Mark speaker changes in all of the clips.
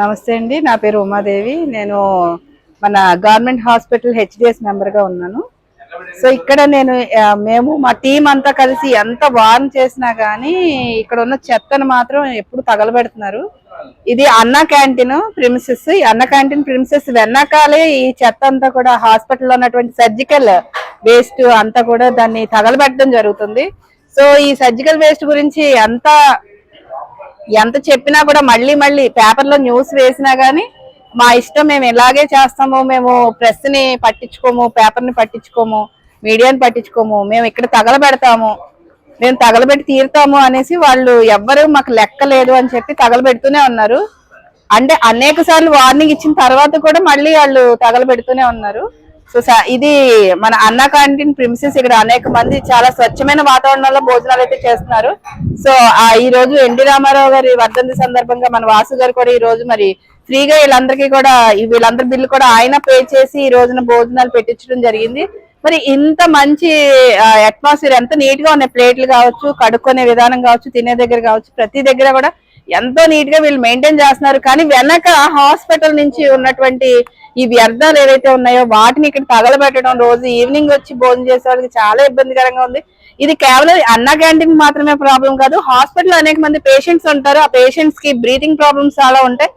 Speaker 1: నమస్తే అండి నా పేరు ఉమాదేవి. నేను మన గవర్నమెంట్ హాస్పిటల్ హెచ్డిఎస్ మెంబర్గా ఉన్నాను. సో ఇక్కడ నేను మేము మా టీం అంతా కలిసి ఎంత వార్న్ చేసినా కానీ ఇక్కడ ఉన్న చెత్తను మాత్రం ఎప్పుడు తగలబెడుతున్నారు. ఇది అన్న క్యాంటీన్ ప్రిమిసెస్. ఈ అన్న క్యాంటీన్ ప్రిమిసెస్ వెనకాలే ఈ చెత్త అంతా కూడా హాస్పిటల్లో ఉన్నటువంటి సర్జికల్ వేస్ట్ అంతా కూడా దాన్ని తగలబెట్టడం జరుగుతుంది. సో ఈ సర్జికల్ వేస్ట్ గురించి ఎంత ఎంత చెప్పినా కూడా మళ్ళీ మళ్ళీ పేపర్లో న్యూస్ వేసినా కానీ మా ఇష్టం మేము ఇలాగే చేస్తాము మేము ప్రెస్ని పట్టించుకోము పేపర్ని పట్టించుకోము మీడియాని పట్టించుకోము మేము ఇక్కడ తగలబెడతాము మేము తగలబెట్టి తీరుతాము అనేసి వాళ్ళు ఎవ్వరు మాకు లెక్క లేదు అని చెప్పి తగలబెడుతూనే ఉన్నారు. అంటే అనేక సార్లు వార్నింగ్ ఇచ్చిన తర్వాత కూడా మళ్ళీ వాళ్ళు తగలబెడుతూనే ఉన్నారు. సో స- ఇది మన అన్న క్యాంటీన్ ప్రిమిసెస్ ఇక్కడ అనేక మంది చాలా స్వచ్ఛమైన వాతావరణంలో భోజనాలు అయితే చేస్తున్నారు. సో ఆ ఈ రోజు ఎన్టీ రామారావు గారి వర్ధంతి సందర్భంగా మన వాసు గారు కూడా ఈ రోజు మరి ఫ్రీగా వీళ్ళందరికీ కూడా వీళ్ళందరి బిల్లు కూడా ఆయన పే చేసి ఈ రోజున భోజనాలు పెట్టించడం జరిగింది. మరి ఇంత మంచి అట్మాస్ఫియర్ ఎంత నీట్గా ఉన్నాయి ప్లేట్లు కావచ్చు కడుక్కునే విధానం కావచ్చు తినే దగ్గర కావచ్చు ప్రతి దగ్గర కూడా ఎంతో నీట్గా వీళ్ళు మెయింటైన్ చేస్తున్నారు. కానీ వెనక హాస్పిటల్ నుంచి ఉన్నటువంటి ఈ వ్యర్థాలు ఏవైతే ఉన్నాయో వాటిని ఇక్కడ తగలబెట్టడం రోజు ఈవినింగ్ వచ్చి భోజనం చేసే వాళ్ళకి చాలా ఇబ్బందికరంగా ఉంది. ఇది కేవలం అన్న క్యాంటీన్ మాత్రమే ప్రాబ్లం కాదు. హాస్పిటల్ అనేక మంది పేషెంట్స్ ఉంటారు. ఆ పేషెంట్స్కి బ్రీతింగ్ ప్రాబ్లమ్స్ చాలా ఉంటాయి.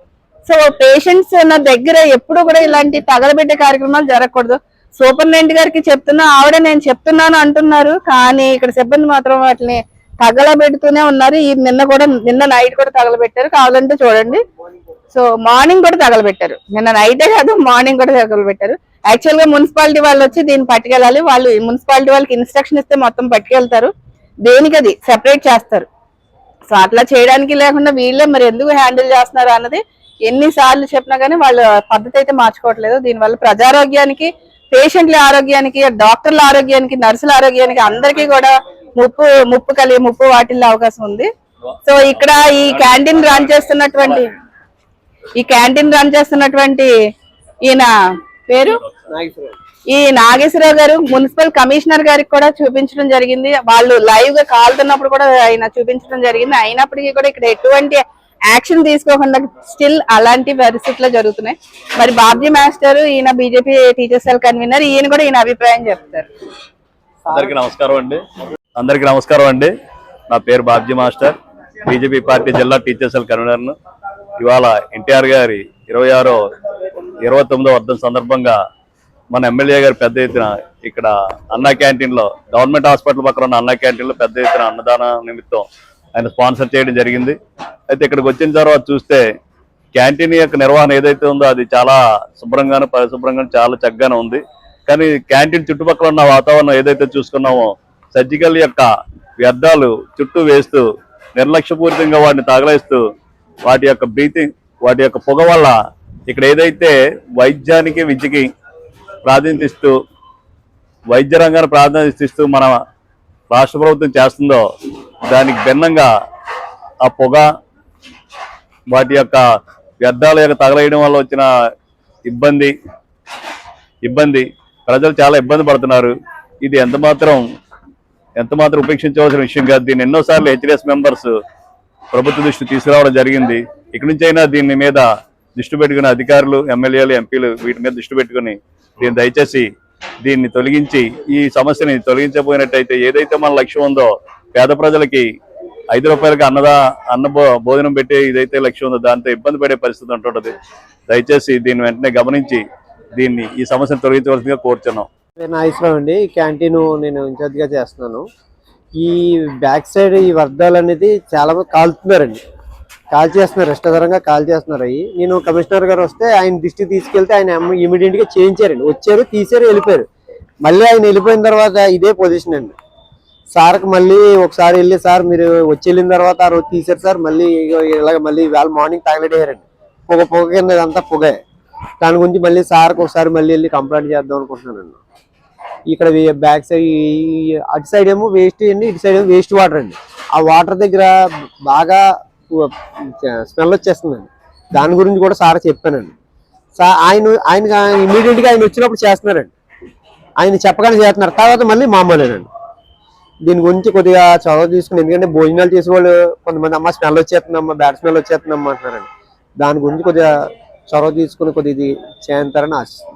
Speaker 1: సో పేషెంట్స్ ఉన్న దగ్గర ఎప్పుడు కూడా ఇలాంటి తగలబెట్టే కార్యక్రమాలు జరగకూడదు. సూపరింటెండెంట్ గారికి చెప్తున్నా ఆవిడ నేను చెప్తున్నాను అంటున్నారు. కానీ ఇక్కడ సిబ్బంది మాత్రం వాటిని తగలబెడుతూనే ఉన్నారు. ఈ నిన్న కూడా నిన్న నైట్ కూడా తగలబెట్టారు. కావాలంటే చూడండి. సో మార్నింగ్ కూడా తగలబెట్టారు. నిన్న నైటే కాదు మార్నింగ్ కూడా తగలబెట్టారు. యాక్చువల్గా మున్సిపాలిటీ వాళ్ళు వచ్చి దీన్ని పట్టుకెళ్ళాలి. వాళ్ళు మున్సిపాలిటీ వాళ్ళకి ఇన్స్ట్రక్షన్ ఇస్తే మొత్తం పట్టుకెళ్తారు. దేనికి అది? సెపరేట్ చేస్తారు. సో అట్లా చేయడానికి లేకుండా వీళ్ళే మరి ఎందుకు హ్యాండిల్ చేస్తున్నారు అన్నది ఎన్నిసార్లు చెప్పినా కానీ వాళ్ళ పద్ధతి అయితే మార్చుకోవట్లేదు. దీనివల్ల ప్రజారోగ్యానికి పేషెంట్ల ఆరోగ్యానికి డాక్టర్ల ఆరోగ్యానికి నర్సుల ఆరోగ్యానికి అందరికీ కూడా ముప్పు ముప్పు కలిగే ముప్పు వాటిల్లో అవకాశం ఉంది. సో ఇక్కడ ఈ క్యాంటీన్ రన్ చేస్తున్నటువంటి ఈ క్యాంటీన్ రన్ చేస్తున్నటువంటి ఈయన పేరు? ఈ నాగేశ్వరరావు గారు మున్సిపల్ కమిషనర్ గారికి కూడా చూపించడం జరిగింది. వాళ్ళు లైవ్గా కాలుతున్నప్పుడు కూడా ఆయన చూపించడం జరిగింది. అయినప్పటికీ కూడా ఇక్కడ ఎటువంటి యాక్షన్ తీసుకోకుండా స్టిల్ అలాంటి పరిస్థితులు జరుగుతున్నాయి. మరి బాబ్జీ మాస్టర్ ఈయన బీజేపీ టీచర్స్ సెల్ కన్వీనర్ ఈయన కూడా ఈయన అభిప్రాయం చెప్తారు.
Speaker 2: అందరికి నమస్కారం అండి. అందరికి నమస్కారం అండి. నా పేరు బాబ్జీ మాస్టర్. బీజేపీ పార్టీ జిల్లా టీచర్స్ కన్వీనర్ను. ఇవాళ ఎన్టీఆర్ గారి ఇరవై ఆరో ఇరవై తొమ్మిదో వర్ధం సందర్భంగా మన ఎమ్మెల్యే గారు పెద్ద ఎత్తున ఇక్కడ అన్నా క్యాంటీన్లో గవర్నమెంట్ హాస్పిటల్ పక్కన ఉన్న అన్నా క్యాంటీన్లో పెద్ద ఎత్తున అన్నదాన నిమిత్తం ఆయన స్పాన్సర్ చేయడం జరిగింది. అయితే ఇక్కడికి వచ్చిన తర్వాత చూస్తే క్యాంటీన్ యొక్క నిర్వహణ ఏదైతే ఉందో అది చాలా శుభ్రంగాను పరిశుభ్రంగాను చాలా చక్కగానే ఉంది. కానీ క్యాంటీన్ చుట్టుపక్కల ఉన్న వాతావరణం ఏదైతే చూసుకున్నామో సర్జికల్ యొక్క వ్యర్థాలు చుట్టూ వేస్తూ నిర్లక్ష్యపూరితంగా వాటిని తగలేస్తూ వాటి యొక్క బ్రీతింగ్ వాటి యొక్క పొగ వల్ల ఇక్కడ ఏదైతే వైద్యానికి విద్యకి ప్రాధాన్యత ఇస్తూ వైద్య రంగాన్ని ప్రాధాన్యత ఇస్తూ మన రాష్ట్ర ప్రభుత్వం చేస్తుందో దానికి భిన్నంగా ఆ పొగ వాటి యొక్క వ్యర్థాల యొక్క తగలేయడం వల్ల వచ్చిన ఇబ్బంది ఇబ్బంది. ప్రజలు చాలా ఇబ్బంది పడుతున్నారు. ఇది ఎంత మాత్రం ఎంత మాత్రం ఉపేక్షించవలసిన విషయం కాదు. దీన్ని ఎన్నోసార్లు హెచ్డిఎస్ మెంబర్స్ ప్రభుత్వ దృష్టి తీసుకురావడం జరిగింది. ఇక్కడి నుంచి అయినా దీని మీద దృష్టి పెట్టుకుని అధికారులు ఎమ్మెల్యేలు ఎంపీలు వీటి మీద దృష్టి పెట్టుకుని దీన్ని దయచేసి దీన్ని తొలగించి ఈ సమస్యని తొలగించబోయినట్టయితే ఏదైతే మన లక్ష్యం ఉందో పేద ప్రజలకి ఐదు రూపాయలకి అన్నదా అన్న భోజనం పెట్టే ఇదైతే లక్ష్యం ఉందో దాంతో ఇబ్బంది పడే పరిస్థితి ఉంటుంటది. దయచేసి దీన్ని వెంటనే గమనించి దీన్ని ఈ సమస్యను తొలగించవలసిందిగా కోరుతున్నాం
Speaker 3: నేను అండి క్యాంటీన్ నేను ఇన్ఛార్జ్గా చేస్తున్నాను. ఈ బ్యాక్ సైడ్ ఈ వర్ధాలు అనేది చాలా కాలుతున్నారండి కాల్ చేస్తున్నారు ఇష్టకరంగా కాల్ చేస్తున్నారు అవి. నేను కమిషనర్ గారు వస్తే ఆయన దృష్టి తీసుకెళ్తే ఆయన ఇమీడియట్గా చేయించారండి వచ్చారు తీసారు వెళ్ళిపోయారు. మళ్ళీ ఆయన వెళ్ళిపోయిన తర్వాత ఇదే పొజిషన్ అండి. సార్కి మళ్ళీ ఒకసారి వెళ్ళి సార్ మీరు వచ్చి వెళ్ళిన తర్వాత ఆ రోజు తీసారు సార్. మళ్ళీ ఇలాగ మళ్ళీ వేళ మార్నింగ్ తగలడేయారండి పొగ పొగ కింద అంతా పొగే. దాని గురించి మళ్ళీ సార్కి ఒకసారి మళ్ళీ వెళ్ళి కంప్లైంట్ చేద్దాం అనుకుంటున్నాను ఇక్కడ బ్యాక్ సైడ్ అటు సైడ్ ఏమో వేస్ట్ అండి ఇటు సైడ్ ఏమో వేస్ట్ వాటర్ అండి. ఆ వాటర్ దగ్గర బాగా స్మెల్ వచ్చేస్తుందండి. దాని గురించి కూడా సార్ చెప్పానండి. సార్ ఆయన ఆయన ఇమీడియట్గా ఆయన వచ్చినప్పుడు చేస్తున్నారండి. ఆయన చెప్పగానే చేస్తున్నారు. తర్వాత మళ్ళీ మామూలేనండి దీని గురించి కొద్దిగా చొరవ తీసుకుని ఎందుకంటే భోజనాలు చేసేవాళ్ళు కొంతమంది అమ్మ స్మెల్ వచ్చేస్తుందమ్మా బ్యాడ్ స్మెల్ వచ్చేస్తుందమ్మా అంటున్నారండి. దాని గురించి కొద్దిగా చొరవ తీసుకుని కొద్దిగా ఇది చేయంతారని ఆశిస్తుంది